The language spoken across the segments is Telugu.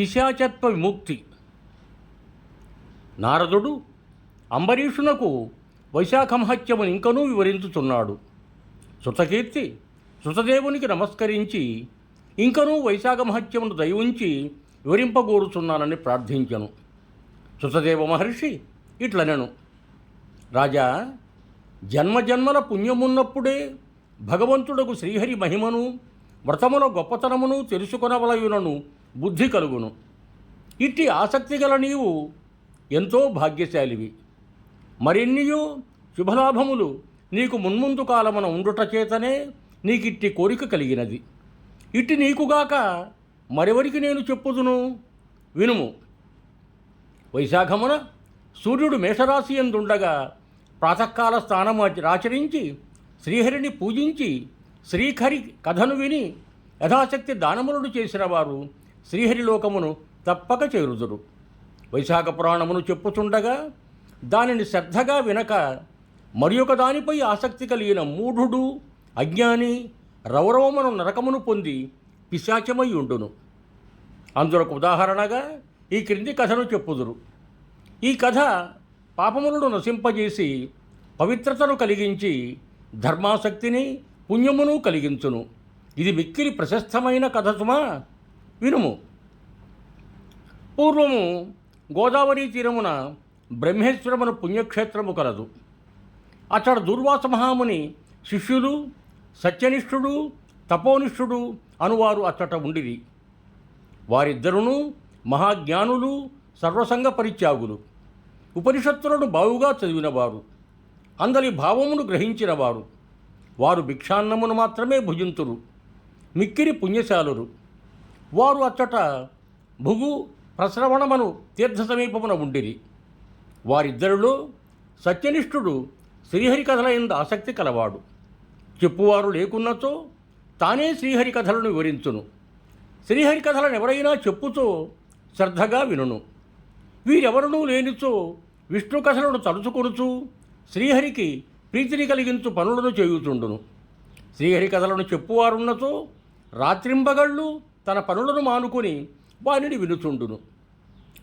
పిశాచత్వ విముక్తి. నారదుడు అంబరీషునకు వైశాఖ మహత్యమును ఇంకనూ వివరించుతున్నాడు సుతకీర్తి సుతదేవునికి నమస్కరించి ఇంకనూ వైశాఖ మహత్యమును దయవుంచి వివరింపగోరుచున్నానని ప్రార్థించను. సుతదేవ మహర్షి ఇట్లనెను. రాజా జన్మజన్మల పుణ్యమున్నప్పుడే భగవంతుడకు శ్రీహరి మహిమను వ్రతముల గొప్పతనమును తెలుసుకొనవలయునను బుద్ధి కలుగును. ఇట్టి ఆసక్తి గల నీవు ఎంతో భాగ్యశాలివి. మరిన్నియూ శుభలాభములు నీకు మున్ముందు కాలమున ఉండుట చేతనే నీకిట్టి కోరిక కలిగినది. ఇట్టి నీకుగాక మరెవరికి నేను చెప్పుదును? వినుము. వైశాఖమున సూర్యుడు మేషరాశి ఎందుండగా ప్రాతకాల స్నానము ఆచరించి శ్రీహరిని పూజించి శ్రీహరి కథను విని యథాశక్తి దానములను చేసిన వారు శ్రీహరిలోకమును తప్పక చేరుదురు. వైశాఖ పురాణమును చెప్పుచుండగా దానిని శ్రద్ధగా వినక మరి ఒక దానిపై ఆసక్తి కలిగిన మూఢుడు అజ్ఞాని రౌరవమును నరకమును పొంది పిశాచమై ఉండును. అందులకు ఉదాహరణగా ఈ క్రింది కథను చెప్పుదురు. ఈ కథ పాపములను నశింపజేసి పవిత్రతను కలిగించి ధర్మాసక్తిని పుణ్యమును కలిగించును. ఇది మిక్కిలి ప్రశస్తమైన కథ సుమా. వినుము. పూర్వము గోదావరి తీరమున బ్రహ్మేశ్వరమున పుణ్యక్షేత్రము కలదు. అతడు దుర్వాస మహాముని శిష్యులు సత్యనిష్ఠుడు తపోనిష్ఠుడు అనువారు అచ్చట ఉండిరి. వారిద్దరును మహాజ్ఞానులు సర్వసంగ పరిత్యాగులు. ఉపనిషత్తులను బావుగా చదివినవారు. అందరి భావమును గ్రహించినవారు. వారు భిక్షాన్నమును మాత్రమే భుజింతురు. మిక్కిరి పుణ్యశాలురు. వారు అచ్చట భుగు ప్రశ్రవణమను తీర్థ సమీపమున ఉండిరి. వారిద్దరిలో సత్యనిష్ఠుడు శ్రీహరి కథల ఆసక్తి కలవాడు. చెప్పువారు లేకున్నచో తానే శ్రీహరి కథలను వివరించును. శ్రీహరి కథలను ఎవరైనా చెప్పుతో శ్రద్ధగా వినును. వీరెవరునూ లేనిచో విష్ణు కథలను తలుచుకొనుచు శ్రీహరికి ప్రీతిని కలిగించు పనులను చేయుచుండును. శ్రీహరి కథలను చెప్పువారున్నచో రాత్రింబగళ్ళు తన పనులను మానుకొని వానిని వినుచుండును.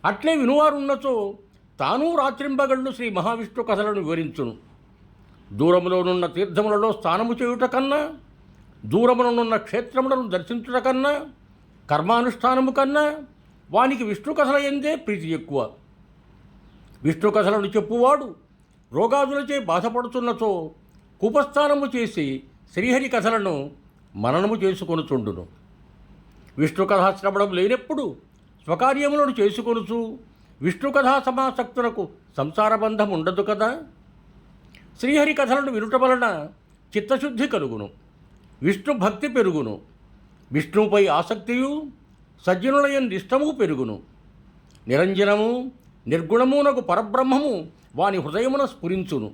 అట్లే వినువారున్నచో తాను రాత్రింబగళ్ళు శ్రీ మహావిష్ణు కథలను వివరించును. దూరములోనున్న తీర్థములలో స్నానము చేయుట కన్నా దూరములనున్న క్షేత్రములను దర్శించుట కన్నా కర్మానుష్ఠానము కన్నా వానికి విష్ణు కథల ఎందే ప్రీతి ఎక్కువ. విష్ణు కథలను చెప్పువాడు రోగాదులచే బాధపడుతున్నచో కూపస్థానము చేసి శ్రీహరి కథలను మననము చేసుకొనుచుండును. విష్ణు కథాశ్రవణం లేనప్పుడు స్వకార్యములను చేసుకొనుచు విష్ణు కథా సమాసక్తులకు సంసారబంధం ఉండదు కదా? శ్రీహరి కథలను వినుట వలన చిత్తశుద్ధి కలుగును విష్ణు భక్తి పెరుగును విష్ణువుపై ఆసక్తియు సజ్జనులయం నిష్టము పెరుగును. నిరంజనము నిర్గుణమునకు పరబ్రహ్మము వాని హృదయమున స్ఫురించును.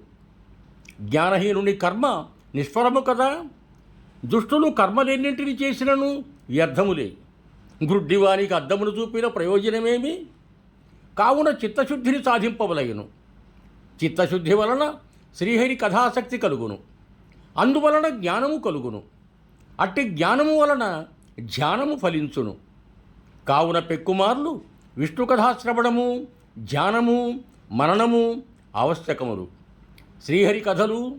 జ్ఞానహీనుని కర్మ నిష్ఫలము కదా? దుష్టులు కర్మలెన్నింటిని చేసినను వ్యర్థములే గ్రుడ్డివానికి అద్దమును చూపిన ప్రయోజనమేమి? కావున చిత్తశుద్ధిని సాధింపవలయను. చిత్తశుద్ధి వలన శ్రీహరి కథాసక్తి కలుగును. అందువలన జ్ఞానము కలుగును. అట్టి జ్ఞానము వలన ధ్యానము ఫలించును. కావున పెక్కుమార్లు విష్ణు కథాశ్రవణము ధ్యానము మననము ఆవశ్యకములు. శ్రీహరి కథలు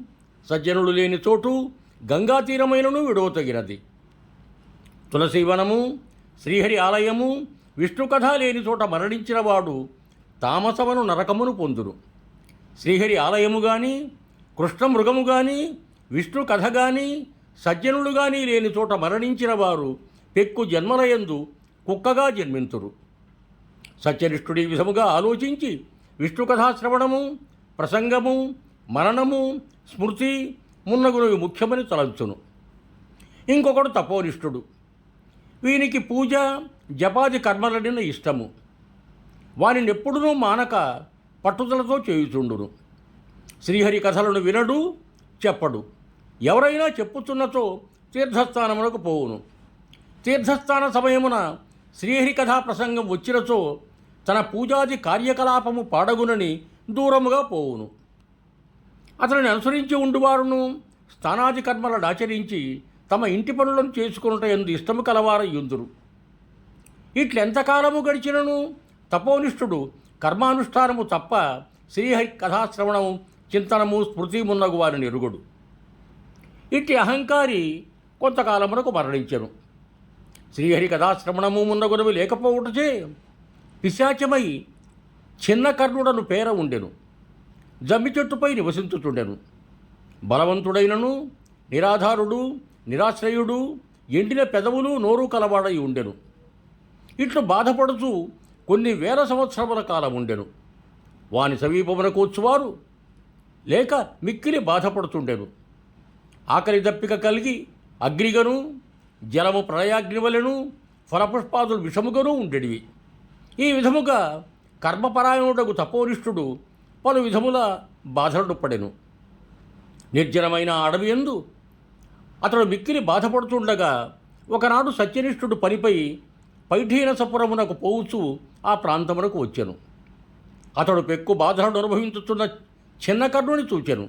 సజ్జనులు లేని చోటు గంగా తీరమైనను విడవతగినది తులసీవనము శ్రీహరి ఆలయము విష్ణు కథ లేని చోట మరణించినవాడు తామసవను నరకమును పొందురు శ్రీహరి ఆలయము కానీ కృష్ణమృగము కానీ విష్ణు కథ కానీ సజ్జనులు కానీ లేని చోట మరణించిన వారు పెక్కు జన్మలయందు కుక్కగా జన్మింతురు. సత్యనిష్ఠుడి విధముగా ఆలోచించి విష్ణు కథాశ్రవణము ప్రసంగము మరణము స్మృతి మున్నగునవి ముఖ్యమని తలంచును. ఇంకొకడు తపోనిష్ఠుడు. వీనికి పూజ జపాది కర్మలడిన ఇష్టము. వారిని ఎప్పుడునూ మానక పట్టుదలతో చేయుచుండును. శ్రీహరి కథలను వినడు చెప్పడు. ఎవరైనా చెప్పుతున్నతో తీర్థస్థానమునకు పోవును. తీర్థస్థాన సమయమున శ్రీహరి కథా ప్రసంగం వచ్చినచో తన పూజాది కార్యకలాపము పాడగునని దూరముగా పోవును. అతనిని అనుసరించి ఉండువారును స్థానాది కర్మలను ఆచరించి తమ ఇంటి పనులను చేసుకున్నట ఎందు ఇష్టము కలవారయ్యుందురు. ఇట్లెంతకాలము గడిచినను? తపోనిష్ఠుడు కర్మానుష్ఠానము తప్ప శ్రీహరి కథాశ్రవణము చింతనము స్మృతి మున్నగు వారిని ఎరుగుడు. ఇట్టి అహంకారి కొంతకాలమునకు మరణించెను. శ్రీహరి కథాశ్రవణము మున్నగునవి లేకపోవుటచే పిశాచమై చిన్న కర్ణుడను పేర ఉండెను. జమ్మి చెట్టుపై నివసించుచుండెను. బలవంతుడైనను నిరాధారుడు నిరాశ్రయుడు ఎండిన పెదవులు నోరు కలవాడై ఉండెను. ఇట్లు బాధపడుచు కొన్ని వేల సంవత్సరముల కాలం ఉండెను. వాని సమీపమునకు వచ్చువారు లేక మిక్కిలి బాధపడుతుండెను. ఆకలి దప్పిక కలిగి అగ్నిగను జలము ప్రళయాగ్నివలను ఫలపుష్పాదులు విషముగను ఉండేటివి ఈ విధముగా కర్మపరాయణుడకు తపోనిష్ఠుడు పలు విధముల బాధలను పడెను నిర్జనమైన అడవి ఎందు అతడు మిక్కిలి బాధపడుతుండగా ఒకనాడు సత్యనిష్ఠుడు పనిపై పైఠీనసపురమునకు పోవచ్చు ఆ ప్రాంతమునకు వచ్చెను. అతడు పెక్కు బాధలను అనుభవించుతున్న చిన్న కర్ణుని చూచెను.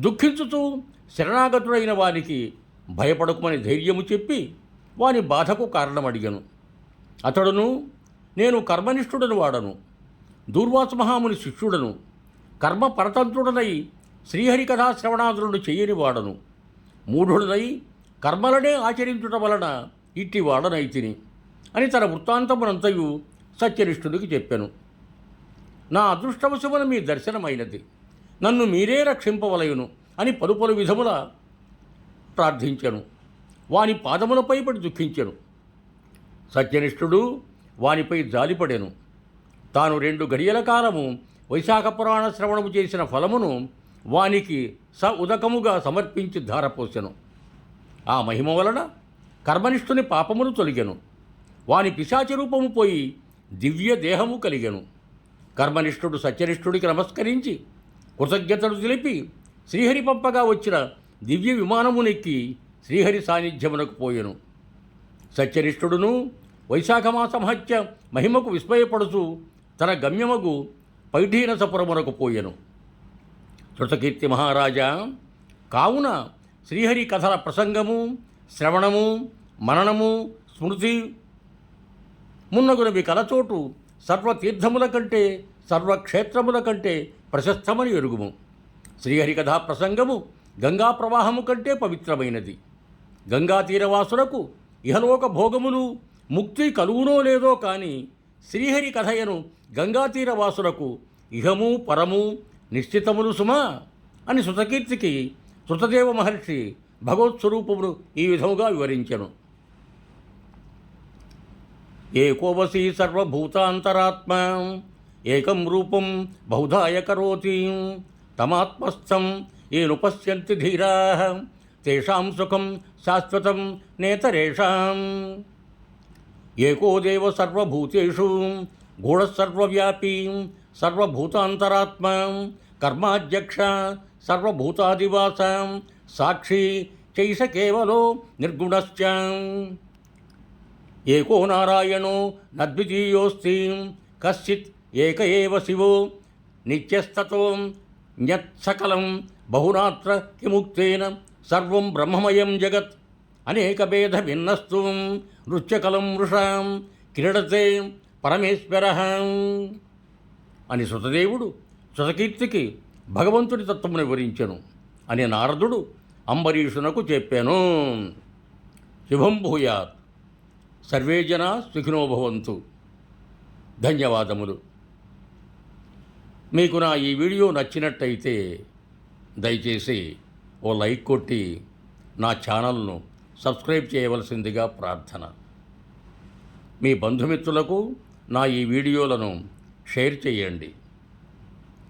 దుఃఖించుతూ శరణాగతుడైన వానికి భయపడకుమని ధైర్యము చెప్పి వాని బాధకు కారణమడిగను. అతడును నేను కర్మనిష్ఠుడను వాడను. దూర్వాస మహాముని శిష్యుడను. కర్మ పరతంత్రుడనై శ్రీహరి కథా శ్రవణాదులను వాడను. మూఢుడనై కర్మలనే ఆచరించుట వలన ఇట్టి వాడనైతిని అని తన వృత్తాంతమునంతయు సత్యనిష్ఠుడికి చెప్పాను. నా అదృష్టవశమున మీ దర్శనమైనది. నన్ను మీరే రక్షింపవలయును అని పలు పలు విధముల ప్రార్థించెను. వాని పాదములపై పడి దుఃఖించాను. సత్యనిష్ఠుడు వానిపై జాలిపడెను. తాను రెండు గడియల కాలము వైశాఖ పురాణ శ్రవణము చేసిన ఫలమును వానికి స ఉదకముగా సమర్పించి ధారపోసెను. ఆ మహిమ వలన కర్మనిష్ఠుని పాపమును తొలిగెను. వాని పిశాచ రూపము పోయి దివ్య దేహము కలిగెను. కర్మనిష్ఠుడు సత్యనిష్ఠుడికి నమస్కరించి కృతజ్ఞతలు తెలిపి శ్రీహరి పంపగా వచ్చిన దివ్య విమానమునెక్కి శ్రీహరి సాన్నిధ్యమునకు పోయెను. సత్యనిష్ఠుడును వైశాఖమాస మహత్య మహిమకు విస్మయపడుచు తన గమ్యమగు పైఠీనసపురమునకు పోయెను. శృతకీర్తి మహారాజా కావున శ్రీహరి కథల ప్రసంగము శ్రవణము మననము స్మృతి మున్నగునవి కలచోటు సర్వతీర్థముల కంటే సర్వక్షేత్రముల కంటే ప్రశస్తమని ఎరుగుము. శ్రీహరి కథా ప్రసంగము గంగా ప్రవాహము కంటే పవిత్రమైనది. గంగా తీరవాసులకు ఇహలోక భోగములు ముక్తి కలుగునో లేదో కానీ శ్రీహరి కథయను గంగా తీరవాసులకు ఇహము పరము నిశ్చితములు సుమా అని శృతకీర్తికి శృతదేవ మహర్షి భగవత్స్వరూపమును ఈ విధముగా వివరించెను. ఏకోవసి సర్వభూతాంతరాత్మ ఏకం రూపం బహుధాయ కరోతి తమాత్మస్థం ఏనుపశ్యంతి ధీరా తేషాం సుఖం శాశ్వతం నేతరేషాం. ఏకోదేవ సర్వభూతేషు గూఢసర్వవ్యాపీ సర్వభూతాంతరాత్మ కర్మాధ్యక్ష సర్వభూతాదివాస సాక్షి చైష కేవలో నిర్గుణశ్చ. ఏకో నారాయణో నద్వితీయోస్తి కశ్చిత్ ఏక ఏవ శివో నిత్యస్తతో న్యత్సకలం బహునాత్ర కిముక్తేన సర్వం బ్రహ్మమయం జగత్. అనేక భేద భిన్నస్తు నృత్యకలం వృషాం క్రీడతే పరమేశ్వర అని సుతదేవుడు సుతకీర్తికి భగవంతుడి తత్వమును వివరించెను అని నారదుడు అంబరీషునకు చెప్పాను. శుభం భూయాత్. సర్వే జన ధన్యవాదములు. మీకు నా ఈ వీడియో నచ్చినట్టయితే దయచేసి ఓ లైక్ కొట్టి నా ఛానల్ను సబ్స్క్రైబ్ చేయవలసిందిగా ప్రార్థన. మీ బంధుమిత్రులకు నా ఈ వీడియోలను షేర్ చేయండి.